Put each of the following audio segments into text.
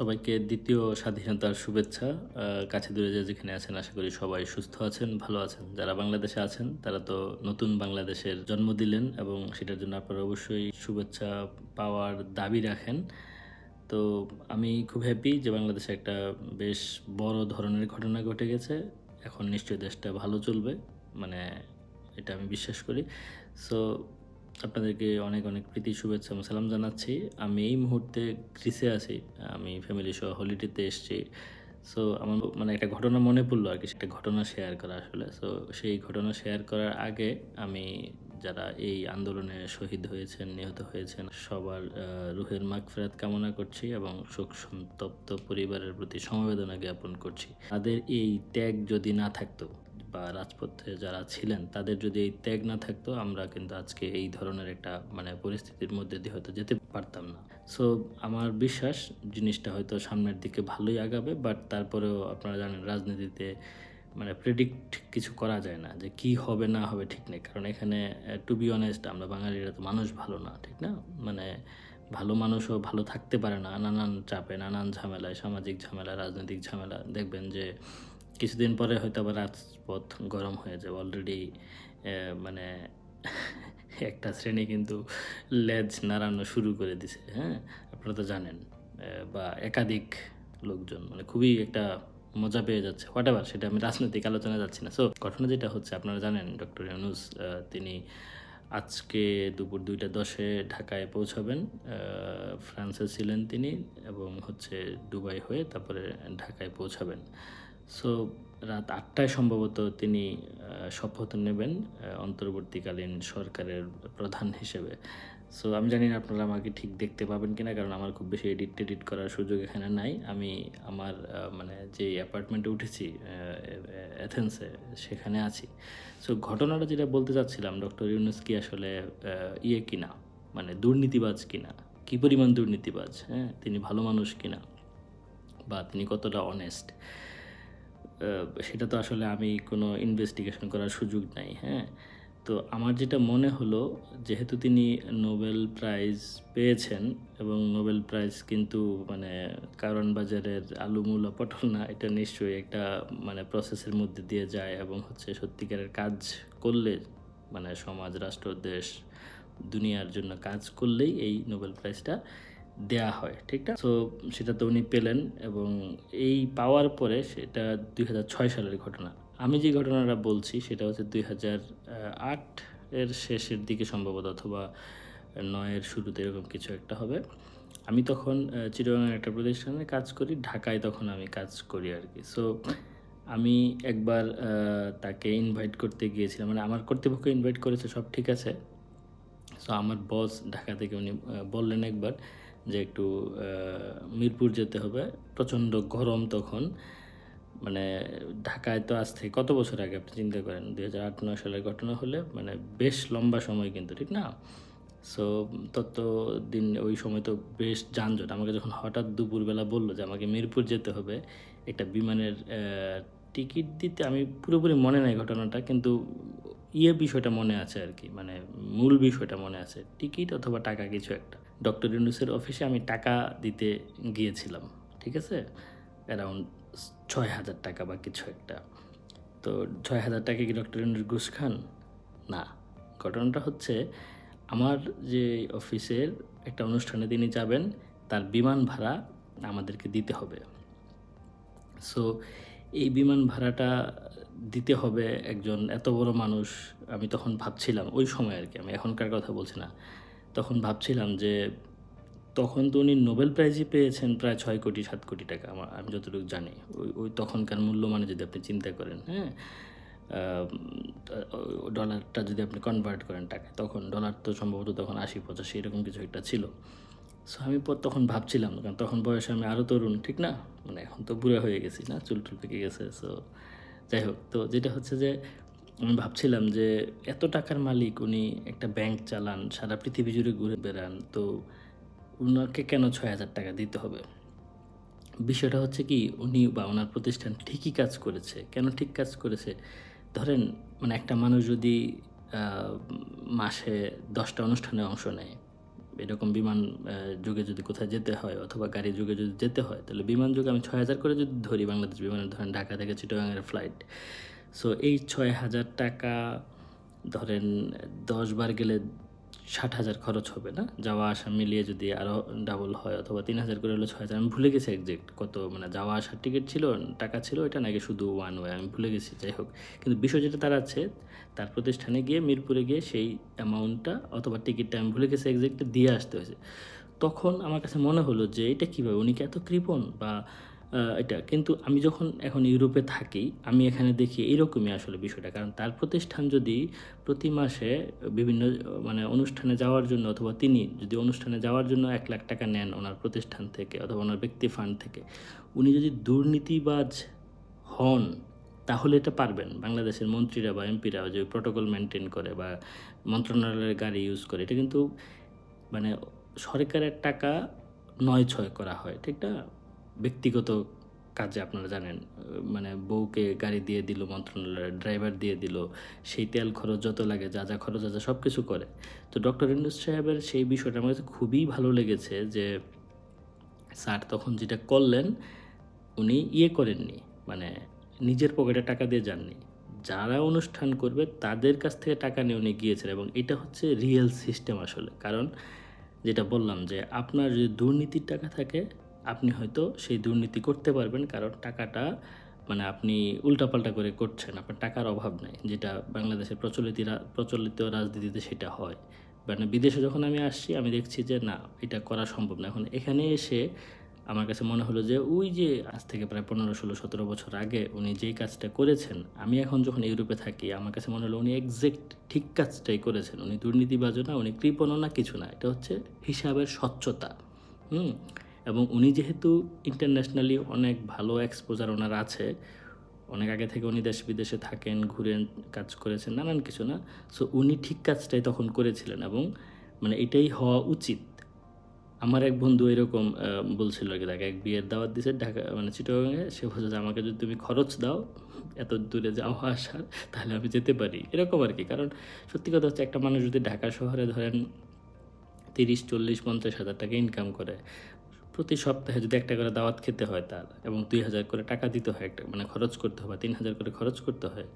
সবাইকে দ্বিতীয় স্বাধীনতার শুভেচ্ছা কাছে দূরে যে যেখানে আছেন, আশা করি সবাই সুস্থ আছেন, ভালো আছেন। যারা বাংলাদেশে আছেন, তারা তো নতুন বাংলাদেশের জন্ম দিলেন এবং সেটার জন্য আপনারা অবশ্যই শুভেচ্ছা পাওয়ার দাবি রাখেন। তো আমি খুব হ্যাপি যে বাংলাদেশে একটা বেশ বড় ধরনের ঘটনা ঘটে গেছে। এখন নিশ্চয়ই দেশটা ভালো চলবে মানে এটা আমি বিশ্বাস করি। সো আপনাদেরকে অনেক অনেক প্রীতি, শুভেচ্ছা এবং সালাম জানাচ্ছি। আমি এই মুহূর্তে গ্রিসে আছি, আমি ফ্যামিলি সহ হলিডেতে এসেছি। সো আমার মানে একটা ঘটনা মনে পড়ল আর কি একটা ঘটনা শেয়ার করা আসলে। সো সেই ঘটনা শেয়ার করার আগে আমি যারা এই আন্দোলনে শহীদ হয়েছেন, নিহত হয়েছেন, সবার রুহের মাগফিরাত কামনা করছি এবং শোক সন্তপ্ত পরিবারের প্রতি সমবেদনা জ্ঞাপন করছি। তাদের এই ত্যাগ যদি না থাকতো বা রাজপথে যারা ছিলেন, তাদের যদি এই ত্যাগ না থাকতো, আমরা কিন্তু আজকে এই ধরনের একটা মানে পরিস্থিতির মধ্যে দিয়ে হয়তো যেতে পারতাম না। সো আমার বিশ্বাস জিনিসটা হয়তো সামনের দিকে ভালোই আগাবে বাট তারপরেও আপনারা জানেন রাজনীতিতে মানে প্রেডিক্ট কিছু করা যায় না, যে কি হবে না হবে ঠিক নেই। কারণ এখানে টু বি অনেস্ট আমরা বাঙালিরা তো মানুষ ভালো না, ঠিক না? মানে ভালো মানুষও ভালো থাকতে পারে না, নানান চাপে, নানান ঝামেলায়, সামাজিক ঝামেলা, রাজনৈতিক ঝামেলা। দেখবেন যে কিছুদিন পরে হয়তো আবার রাজপথ গরম হয়ে যাবে। অলরেডি মানে একটা শ্রেণি কিন্তু লেজ নাড়ানো শুরু করে দিছে হ্যাঁ? আপনারা তো জানেন বা একাধিক লোকজন মানে খুবই একটা মজা পেয়ে যাচ্ছে। হোয়াট এভার সেটা আমি রাজনৈতিক আলোচনা যাচ্ছি না। সো ঘটনা যেটা হচ্ছে, আপনারা জানেন ডক্টর ইউনুস তিনি আজকে দুপুর দুইটা দশে ঢাকায় পৌঁছাবেন। ফ্রান্সে ছিলেন তিনি এবং হচ্ছে দুবাই হয়ে তারপরে ঢাকায় পৌঁছাবেন। সো রাত আটটায় সম্ভবত তিনি শপথ নেবেন অন্তর্বর্তীকালীন সরকারের প্রধান হিসেবে। সো আমি জানি না আপনারা আমাকে ঠিক দেখতে পাবেন কিনা কারণ আমার খুব বেশি এডিট টেডিট করার সুযোগ এখানে নাই। আমি আমার মানে যে অ্যাপার্টমেন্টে উঠেছি আহ, এথেন্সে সেখানে আছি। সো ঘটনাটা যেটা বলতে চাচ্ছিলাম ডক্টর ইউনুস কি আসলে ইয়ে কিনা? মানে দুর্নীতিবাজ কিনা? কি পরিমাণ দুর্নীতিবাজ? হ্যাঁ তিনি ভালো মানুষ কিনা? বা তিনি কতটা অনেস্ট সেটা তো আসলে আমি কোনো ইনভেস্টিগেশন করার সুযোগ নাই হ্যাঁ? তো আমার যেটা মনে হলো, যেহেতু তিনি নোবেল প্রাইজ পেয়েছেন এবং নোবেল প্রাইজ কিন্তু মানে কারণ বাজারের আলু মূলা পটল না, এটা নিশ্চয়ই একটা মানে প্রসেসের মধ্যে দিয়ে যায় এবং হচ্ছে সত্যিকারের কাজ করলে মানে সমাজ, রাষ্ট্র, দেশ, দুনিয়ার জন্য কাজ করলেই এই নোবেল প্রাইজটা দেয়া হয়, ঠিক না? সো সেটা তো উনি পেলেন এবং এই পাওয়ার পরে সেটা দুই ছয় সালের ঘটনা। আমি যে ঘটনাটা বলছি সেটা হচ্ছে দুই এর শেষের দিকে সম্ভবত অথবা নয়ের শুরুতে এরকম কিছু একটা হবে। আমি তখন চিটাগাংয়ের একটা প্রতিষ্ঠানে কাজ করি, ঢাকায় তখন আমি কাজ করি আর কি। সো আমি একবার তাকে ইনভাইট করতে গিয়েছিলাম। মানে আমার কর্তৃপক্ষ ইনভাইট করেছে, সব ঠিক আছে। সো আমার বস ঢাকা থেকে উনি বললেন একবার যে একটু মিরপুর যেতে হবে। প্রচণ্ড গরম তখন। মানে ঢাকায় তো আজ থেকে কত বছর আগে আপনি চিন্তা করেন? দুই হাজার আট, নয় সালের ঘটনা হলে মানে বেশ লম্বা সময় কিন্তু, ঠিক না? সো তত দিন ওই সময় তো বেশ যানজট। আমাকে যখন হঠাৎ দুপুরবেলা বলল যে আমাকে মিরপুর যেতে হবে, একটা বিমানের টিকিট দিতে আমি পুরোপুরি মনে নাই ঘটনাটা, কিন্তু ইয়ে বিষয়টা মনে আছে আর কি। মানে মূল বিষয়টা মনে আছে। টিকিট অথবা টাকা কিছু একটা। ডক্টর ইউনুসের অফিসে আমি টাকা দিতে গিয়েছিলাম, ঠিক আছে? অ্যারাউন্ড ছয় হাজার টাকা বা কিছু একটা তো ছয় হাজার টাকা কি ডক্টর ইউনুস ঘুষ খান? না। ঘটনাটা হচ্ছে, আমার যে অফিসের একটা অনুষ্ঠানে তিনি যাবেন, তার বিমান ভাড়া আমাদেরকে দিতে হবে। সো এই বিমান ভাড়াটা দিতে হবে একজন এত বড় মানুষ, আমি তখন ভাবছিলাম, ওই সময় আর কি, আমি এখনকার কথা বলছি না। তখন ভাবছিলাম যে তখন তো উনি নোবেল প্রাইজই পেয়েছেন প্রায় ছয় কোটি, সাত কোটি টাকা, আমার, আমি যতটুকু জানি। ওই ওই তখনকার মূল্য মানে যদি আপনি চিন্তা করেন হ্যাঁ ডলারটা যদি আপনি কনভার্ট করেন টাকা, তখন ডলার তো সম্ভবত তখন আশি, পঁচাশি, এরকম কিছু একটা ছিল। সো আমি তখন ভাবছিলাম, কারণ তখন বয়সে আমি আরও তরুণ, ঠিক না? মানে এখন তো বুড়া হয়ে গেছি না, চুল টুল পেকে গেছে সো যাই হোক, তো যেটা হচ্ছে যে আমি ভাবছিলাম যে এত টাকার মালিক উনি একটা ব্যাংক চালান, সারা পৃথিবী জুড়ে ঘুরে বেড়ান, তো ওনাকে কেন ছয় হাজার টাকা দিতে হবে? বিষয়টা হচ্ছে কি, উনি বা ওনার প্রতিষ্ঠান ঠিকই কাজ করেছে। কেন ঠিক কাজ করেছে? ধরেন মানে একটা মানুষ যদি মাসে দশটা অনুষ্ঠানে অংশ নেয়, এরকম বিমান যুগে যদি কোথায় যেতে হয় অথবা গাড়ি যুগে যদি যেতে হয়, তাহলে বিমান যুগে আমি ছয় হাজার করে যদি ধরি, বাংলাদেশ বিমানের, ধরেন ঢাকা থেকে চিটাগাংয়ের ফ্লাইট সো এই ছয় হাজার টাকা, ধরেন, দশ বার গেলে ষাট হাজার খরচ হবে না? যাওয়া, আসা মিলিয়ে যদি আরও ডাবল হয় অথবা তিন হাজার করে হলে ছয় হাজার, আমি ভুলে গেছি একজ্যাক্ট কত মানে যাওয়া, আসার টিকিট ছিল, টাকা ছিল এটা নাকি শুধু ওয়ান ওয়ে আমি ভুলে গেছি, যাই হোক। কিন্তু বিষয় যেটা তার আছে, তার প্রতিষ্ঠানে গিয়ে, মিরপুরে গিয়ে সেই অ্যামাউন্টটা অথবা টিকিটটা আমি ভুলে গেছি একজ্যাক্ট দিয়ে আসতে হয়েছে। তখন আমার কাছে মনে হলো যে, এটা কীভাবে? উনি কি এত কৃপণ? বা এটা। কিন্তু আমি যখন এখন ইউরোপে থাকি, আমি এখানে দেখি এরকমই আসলে বিষয়টা। কারণ তার প্রতিষ্ঠান যদি প্রতি মাসে বিভিন্ন মানে অনুষ্ঠানে যাওয়ার জন্য অথবা তিনি যদি অনুষ্ঠানে যাওয়ার জন্য এক লাখ টাকা নেন ওনার প্রতিষ্ঠান থেকে অথবা ওনার ব্যক্তি ফান্ড থেকে, উনি যদি দুর্নীতিবাজ হন, তাহলে এটা পারবেন। বাংলাদেশের মন্ত্রীরা বা এমপিরা যে প্রোটোকল মেনটেন করে বা মন্ত্রণালয়ের গাড়ি ইউজ করে, এটা কিন্তু মানে সরকারের টাকা নয় ছয় করা হয়, ঠিক না? ব্যক্তিগত কাজে আপনারা জানেন মানে বউকে গাড়ি দিয়ে দিল, মন্ত্রণালয়ের ড্রাইভার দিয়ে দিল, সেই তেল খরচ যত লাগে, যা যা খরচ আছে সব কিছু করে। তো ডক্টর ইন্ডুস সাহেবের সেই বিষয়টা আমার কাছে খুবই ভালো লেগেছে যে স্যার তখন যেটা করলেন, উনি ইয়ে করেননি মানে নিজের পকেটে টাকা দিয়ে যাননি। যারা অনুষ্ঠান করবে তাদের কাছ থেকে টাকা নিয়ে উনি গিয়েছেন এবং এটা হচ্ছে রিয়েল সিস্টেম আসলে। কারণ যেটা বললাম যে আপনার যদি দুর্নীতির টাকা থাকে আপনি হয়তো সেই দুর্নীতি করতে পারবেন কারণ টাকাটা মানে আপনি উল্টাপাল্টা করে করছেন। আপনার টাকার অভাব নাই, যেটা বাংলাদেশের প্রচলিত প্রচলিত রাজনীতিতে সেটা হয়। মানে বিদেশে যখন আমি আসছি, আমি দেখছি যে না, এটা করা সম্ভব না। এখন এখানে এসে আমার কাছে মনে হলো যে, ওই যে আজ থেকে প্রায় পনেরো, ষোলো, সতেরো বছর আগে উনি যেই কাজটা করেছেন, আমি এখন যখন ইউরোপে থাকি, আমার কাছে মনে হলো উনি এক্সাক্ট ঠিক কাজটাই করেছেন। উনি দুর্নীতিবাজও না, উনি কৃপণও না, কিছু না। এটা হচ্ছে হিসাবের স্বচ্ছতা। হুম? এবং উনি যেহেতু ইন্টারন্যাশনালি অনেক ভালো এক্সপোজার ওনার আছে, অনেক আগে থেকে উনি দেশ বিদেশে থাকেন, ঘুরেন, কাজ করেছেন, নানান কিছু না সো উনি ঠিক কাজটাই তখন করেছিলেন এবং মানে এটাই হওয়া উচিত। আমার এক বন্ধু এরকম বলছিল আর কি তাকে এক বিয়ের দাওয়াত দিছে ঢাকা মানে চিটাগাঙে সে বলছে যে, আমাকে যদি তুমি খরচ দাও, এত দূরে যাওয়া আসার, তাহলে আমি যেতে পারি। এরকম আর কি, কারণ সত্যি কথা হচ্ছে, একটা মানুষ যদি ঢাকা শহরে ধরেন তিরিশ, চল্লিশ, পঞ্চাশ হাজার টাকা ইনকাম করে প্রতি সপ্তাহে যদি একটা করে দাওয়াত খেতে হয় তার এবং দুই হাজার করে টাকা দিতে হয় একটা মানে খরচ করতে হয় বা তিন হাজার করে খরচ করতে হয়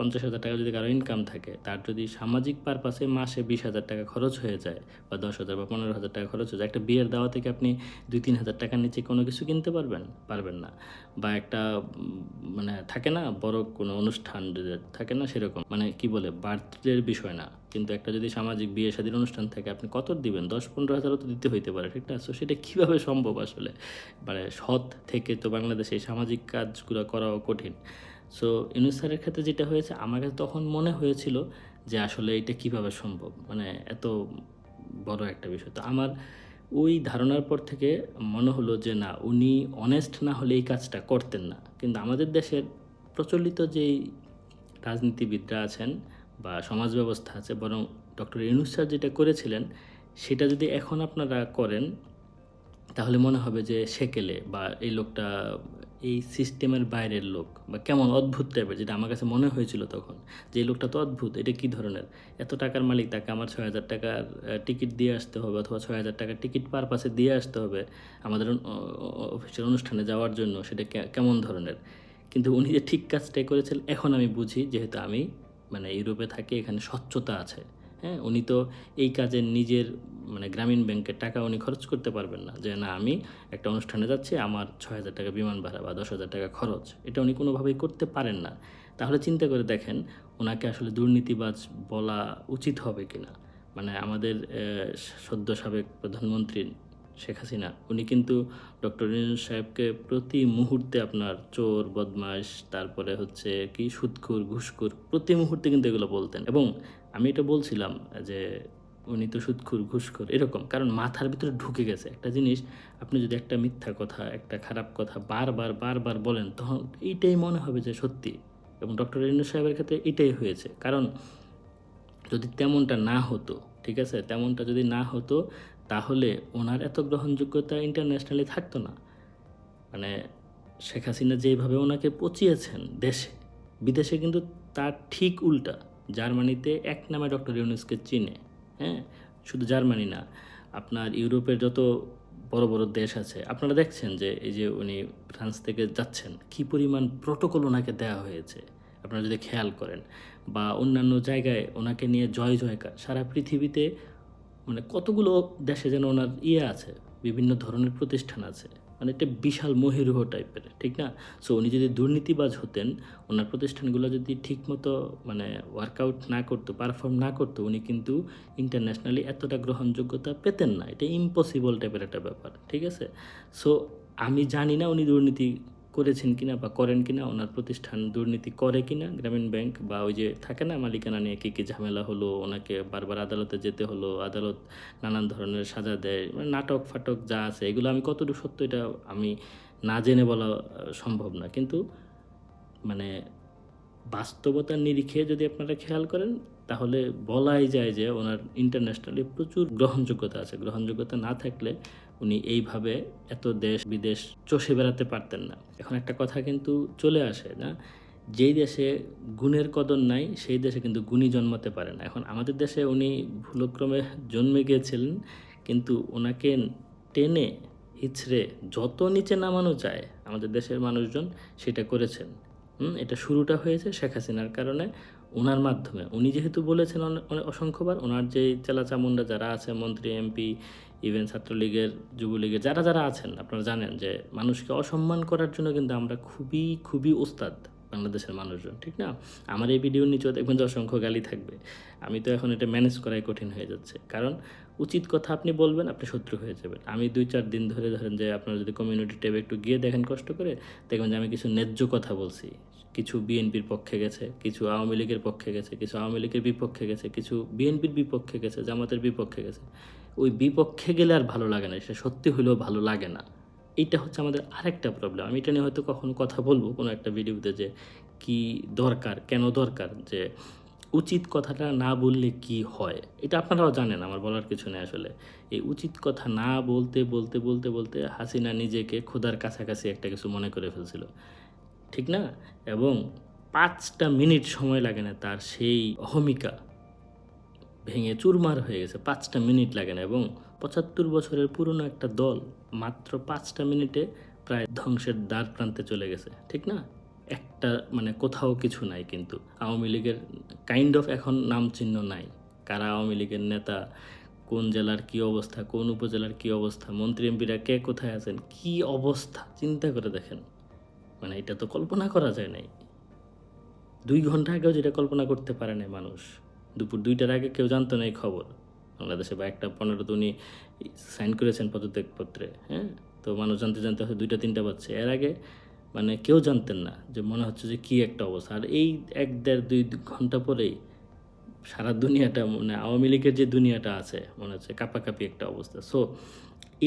পঞ্চাশ হাজার টাকা যদি কারও ইনকাম থাকে, তার যদি সামাজিক পারপাসে মাসে বিশ হাজার টাকা খরচ হয়ে যায় বা দশ হাজার বা পনেরো হাজার টাকা খরচ হয়ে যায়, একটা বিয়ের দাওয়া থেকে আপনি দুই তিন হাজার টাকার নিচে কোনো কিছু কিনতে পারবেন? পারবেন না। বা একটা মানে থাকে না, বড় কোনো অনুষ্ঠান থাকে না, সেরকম। মানে কি বলে, বার্থডের বিষয় না। কিন্তু একটা যদি সামাজিক বিয়ে শাদীর অনুষ্ঠান থাকে, আপনি কত দিবেন? দশ পনেরো হাজারও তো দিতে হইতে পারে, ঠিক না? সেটা কীভাবে সম্ভব আসলে? মানে সৎ থেকে তো বাংলাদেশে সামাজিক কাজগুলো করাও কঠিন। সো ইউনুস স্যারের ক্ষেত্রে যেটা হয়েছে, আমার কাছে তখন মনে হয়েছিল যে আসলে এটা কীভাবে সম্ভব? মানে এত বড় একটা বিষয়। তো আমার ওই ধারণার পর থেকে মনে হলো যে না, উনি অনেস্ট না হলে এই কাজটা করতেন না। কিন্তু আমাদের দেশের প্রচলিত যেই রাজনীতিবিদরা আছেন বা সমাজ ব্যবস্থা আছে, বরং ডক্টর ইউনুস স্যার যেটা করেছিলেন, সেটা যদি এখন আপনারা করেন, তাহলে মনে হবে যে সেকেলে বা এই লোকটা এই সিস্টেমের বাইরের লোক? বা কেমন অদ্ভুত টাইপের যেটা আমার কাছে মনে হয়েছিল তখন যে এই লোকটা তো অদ্ভুত, এটা কী ধরনের? এত টাকার মালিক, তাকে আমার ছয় হাজার টাকার টিকিট দিয়ে আসতে হবে অথবা ছয় হাজার টাকার টিকিট পার পাশে দিয়ে আসতে হবে আমাদের অফিসের অনুষ্ঠানে যাওয়ার জন্য, সেটা কেমন ধরনের? কিন্তু উনি যে ঠিক কাজটাই করেছেন, এখন আমি বুঝি যেহেতু আমি মানে ইউরোপে থাকি, এখানে স্বচ্ছতা আছে। হ্যাঁ উনি তো এই কাজে নিজের মানে গ্রামীণ ব্যাংকের টাকা উনি খরচ করতে পারবেন না। যে না, আমি একটা অনুষ্ঠানে যাচ্ছি, আমার ছয় হাজার টাকা বিমান ভাড়া বা দশ হাজার টাকা খরচ, এটা উনি কোনোভাবেই করতে পারেন না। তাহলে চিন্তা করে দেখেন, ওনাকে আসলে দুর্নীতিবাজ বলা উচিত হবে কিনা? মানে আমাদের সদ্য সাবেক প্রধানমন্ত্রী শেখ হাসিনা। উনি কিন্তু ডক্টর ইউনুস সাহেবকে প্রতি মুহূর্তে আপনার চোর বদমাস তারপরে হচ্ছে কি সুদখুর ঘুষখুর প্রতি মুহূর্তে কিন্তু এগুলো বলতেন। এবং আমি এটা বলছিলাম যে উনি তো সুদখুর ঘুষখুর এরকম, কারণ মাথার ভিতরে ঢুকে গেছে। একটা জিনিস, আপনি যদি একটা মিথ্যা কথা, একটা খারাপ কথা বারবার বারবার বলেন, তখন এইটাই মনে হবে যে সত্যি। এবং ডক্টর ইউনুস সাহেবের ক্ষেত্রে এটাই হয়েছে। কারণ যদি তেমনটা না হতো, ঠিক আছে? তেমনটা যদি না হতো তাহলে ওনার এত গ্রহণযোগ্যতা ইন্টারন্যাশনালি থাকতো না। মানে শেখ হাসিনা যেভাবে ওনাকে পচিয়েছেন দেশে, বিদেশে কিন্তু তার ঠিক উল্টা। জার্মানিতে এক নামে ডক্টর ইউনুসকে চিনে হ্যাঁ? শুধু জার্মানি না, আপনার ইউরোপের যত বড় বড় দেশ আছে, আপনারা দেখছেন যে এই যে উনি ফ্রান্স থেকে যাচ্ছেন, কি পরিমাণ প্রোটোকল ওনাকে দেওয়া হয়েছে, আপনারা যদি খেয়াল করেন। বা অন্যান্য জায়গায় ওনাকে নিয়ে জয় জয়কার সারা পৃথিবীতে মানে কতগুলো দেশে যেন ওনার ইয়ে আছে, বিভিন্ন ধরনের প্রতিষ্ঠান আছে মানে একটা বিশাল মহিরুহ টাইপের, ঠিক না? সো উনি যদি দুর্নীতিবাজ হতেন, ওনার প্রতিষ্ঠানগুলো যদি ঠিকমতো মানে ওয়ার্কআউট না করতো পারফর্ম না করতো, উনি কিন্তু ইন্টারন্যাশনালি এতটা গ্রহণযোগ্যতা পেতেন না। এটা ইম্পসিবল টাইপের একটা ব্যাপার, ঠিক আছে? সো আমি জানি না উনি দুর্নীতি করেছেন কিনা বা করেন কিনা, ওনার প্রতিষ্ঠান দুর্নীতি করে কিনা, গ্রামীণ ব্যাংক বা ওই যে থাকে না মালিকানা নিয়ে কী কী ঝামেলা হলো, ওনাকে বারবার আদালতে যেতে হলো, আদালত নানান ধরনের সাজা দেয় মানে নাটক ফাটক যা আছে, এগুলো আমি কতটুকু সত্য এটা আমি না জেনে বলা সম্ভব না। কিন্তু মানে বাস্তবতার নিরিখে যদি আপনারা খেয়াল করেন, তাহলে বলাই যায় যে ওনার ইন্টারন্যাশনালি প্রচুর গ্রহণযোগ্যতা আছে। গ্রহণযোগ্যতা না থাকলে উনি এইভাবে এত দেশ বিদেশ চষে বেড়াতে পারতেন না। এখন একটা কথা কিন্তু চলে আসে না, যেই দেশে গুণের কদর নাই, সেই দেশে কিন্তু গুণী জন্মাতে পারে না। এখন আমাদের দেশে উনি ভুলক্রমে জন্মে গিয়েছিলেন, কিন্তু ওনাকে টেনে, হিচড়ে যত নিচে নামানো যায় আমাদের দেশের মানুষজন সেটা করেছেন। এটা শুরুটা হয়েছে শেখ হাসিনার কারণে ওনার মাধ্যমে। উনি যেহেতু বলেছেন অসংখ্যবার, ওনার যে চেলা চামুন্ডা যারা আছে, মন্ত্রী, এমপি ইভেন ছাত্রলীগের, যুবলীগের যারা যারা আছেন, আপনারা জানেন যে মানুষকে অসম্মান করার জন্য কিন্তু আমরা খুবই খুবই ওস্তাদ বাংলাদেশের মানুষজন, ঠিক না? আমার এই ভিডিওর নিচেও দেখবেন যে অসংখ্য গালি থাকবে। আমি তো এখন এটা ম্যানেজ করাই কঠিন হয়ে যাচ্ছে। কারণ উচিত কথা আপনি বলবেন, আপনি শত্রু হয়ে যাবেন। আমি দুই, চার দিন ধরে ধরেন যে আপনারা যদি কমিউনিটি ট্যাবে একটু গিয়ে দেখেন কষ্ট করে, দেখবেন যে আমি কিছু ন্যায্য কথা বলছি। কিছু বিএনপির পক্ষে গেছে, কিছু আওয়ামী লীগের পক্ষে গেছে, কিছু আওয়ামী লীগের বিপক্ষে গেছে, কিছু বিএনপির বিপক্ষে গেছে, জামাতের বিপক্ষে গেছে। ওই বিপক্ষে গেলে আর ভালো লাগে না সেটা সত্যি হলেও ভালো লাগে না। এইটা হচ্ছে আমাদের আরেকটা প্রবলেম আমি এটা নিয়ে হয়তো কখনো কথা বলব, কোনো একটা ভিডিওতে যে কি দরকার, কেন দরকার, যে উচিত কথাটা না বললে কি হয়? এটা আপনারাও জানেন, আমার বলার কিছু নেই আসলে। এই উচিত কথা না বলতে বলতে বলতে বলতে হাসিনা নিজেকে খোদার কাছাকাছি একটা কিছু মনে করে ফেলছিল। ঠিক না? এবং পাঁচটা মিনিট সময় লাগে না তার সেই অহমিকা। ভেঙে চুরমার হয়ে গেছে, পাঁচটা মিনিট লাগে না এবং পঁচাত্তর বছরের পুরনো একটা দল মাত্র পাঁচটা মিনিটে প্রায় ধ্বংসের দ্বার প্রান্তে চলে গেছে, ঠিক না? একটা মানে কোথাও কিছু নাই কিন্তু। আওয়ামী লীগের কাইন্ড অফ এখন নাম চিহ্ন নাই। কারা আওয়ামী লীগের নেতা, কোন জেলার কি অবস্থা, কোন উপজেলার কি অবস্থা, মন্ত্রী এমপিরা কে কোথায় আছেন, কি অবস্থা, চিন্তা করে দেখেন। মানে এটা তো কল্পনা করা যায় নাই। দুই ঘণ্টা আগেও যেটা কল্পনা করতে পারে না মানুষ। দুপুর দুইটার আগে কেউ জানতো না এই খবর। বাংলাদেশে বা একটা পনেরো তো উনি সাইন করেছেন পদত্যাগপত্রে হ্যাঁ? তো মানুষ জানতে জানতে হয়তো দুইটা তিনটা বাজছে। এর আগে মানে কেউ জানতেন না যে মনে হচ্ছে যে কী একটা অবস্থা। আর এই এক দেড় দুই ঘণ্টা পরেই সারা দুনিয়াটা মানে আওয়ামী লীগের যে দুনিয়াটা আছে, মনে হচ্ছে কাপাকাপি একটা অবস্থা। সো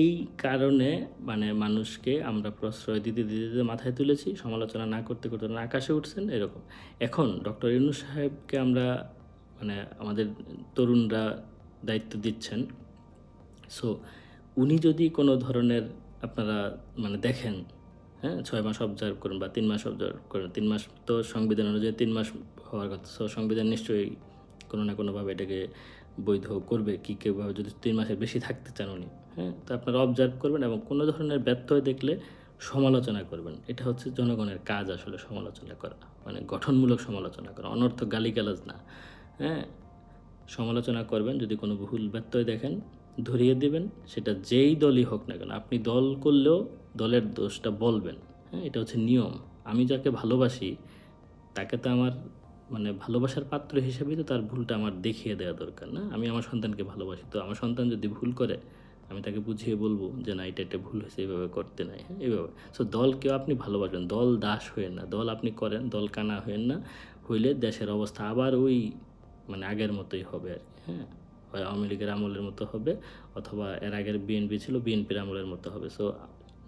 এই কারণে মানে মানুষকে আমরা প্রশ্রয় দিতে দিতে দিতে মাথায় তুলেছি। সমালোচনা না করতে করতে না আকাশে উঠছেন, এরকম। এখন ডক্টর ইউনুস সাহেবকে আমরা মানে আমাদের তরুণরা দায়িত্ব দিচ্ছেন। সো উনি যদি কোনো ধরনের আপনারা মানে দেখেন হ্যাঁ ছয় মাস অবজার্ভ করুন বা তিন মাস অবজার্ভ করুন, তিন মাস তো সংবিধান অনুযায়ী তিন মাস হওয়ার কথা। সো সংবিধান নিশ্চয়ই কোনো না কোনোভাবে এটাকে বৈধ করবে কি কেউভাবে যদি তিন মাসের বেশি থাকতে চান উনি হ্যাঁ তো আপনারা অবজার্ভ করবেন এবং কোনো ধরনের ব্যর্থ দেখলে সমালোচনা করবেন। এটা হচ্ছে জনগণের কাজ আসলে সমালোচনা করা মানে গঠনমূলক সমালোচনা করা অনর্থ গালিগালাজ না। হ্যাঁ সমালোচনা করবেন, যদি কোনো ভুল ব্যত্যয় দেখেন, ধরিয়ে দিবেন, সেটা যেই দলই হোক না কেন, আপনি দল করলেও দলের দোষটা বলবেন। হ্যাঁ এটা হচ্ছে নিয়ম। আমি যাকে ভালোবাসি, তাকে তো আমার মানে ভালোবাসার পাত্র হিসেবেই তো তার ভুলটা আমার দেখিয়ে দেওয়া দরকার, না? আমি আমার সন্তানকে ভালোবাসি, তো আমার সন্তান যদি ভুল করে, আমি তাকে বুঝিয়ে বলব যে, না, এটা একটা ভুল হয়েছে, এইভাবে করতে নাই। হ্যাঁ এইভাবে। সো দলকেও আপনি ভালোবাসবেন, দল দাস হয়েন না, দল আপনি করেন, দল কানা হয়েন না, হইলে দেশের অবস্থা আবার ওই মানে আগের মতোই হবে আর কি হ্যাঁ? হয় আওয়ামী লীগের আমলের মতো হবে অথবা এর আগের বিএনপি ছিল, বিএনপির আমলের মতো হবে। সো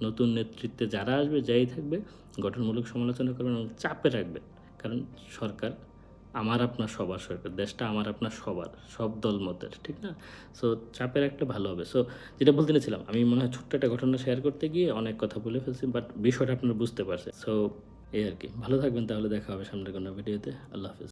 নতুন নেতৃত্বে যারা আসবে, যাই থাকবে, গঠনমূলক সমালোচনা করবেন এবং চাপে রাখবেন। কারণ সরকার আমার আপনার সবার সরকার, দেশটা আমার আপনার সবার, সব দল মতের, ঠিক না? সো চাপে রাখলে ভালো হবে। সো যেটা বলতে নিয়েছিলাম, আমি মনে হয় ছোট্ট একটা ঘটনা শেয়ার করতে গিয়ে অনেক কথা বলে ফেলছি বাট বিষয়টা আপনারা বুঝতে পারছেন। সো এই আর কি। ভালো থাকবেন তাহলে, দেখা হবে সামনের কোনো ভিডিওতে। আল্লাহ হাফিজ।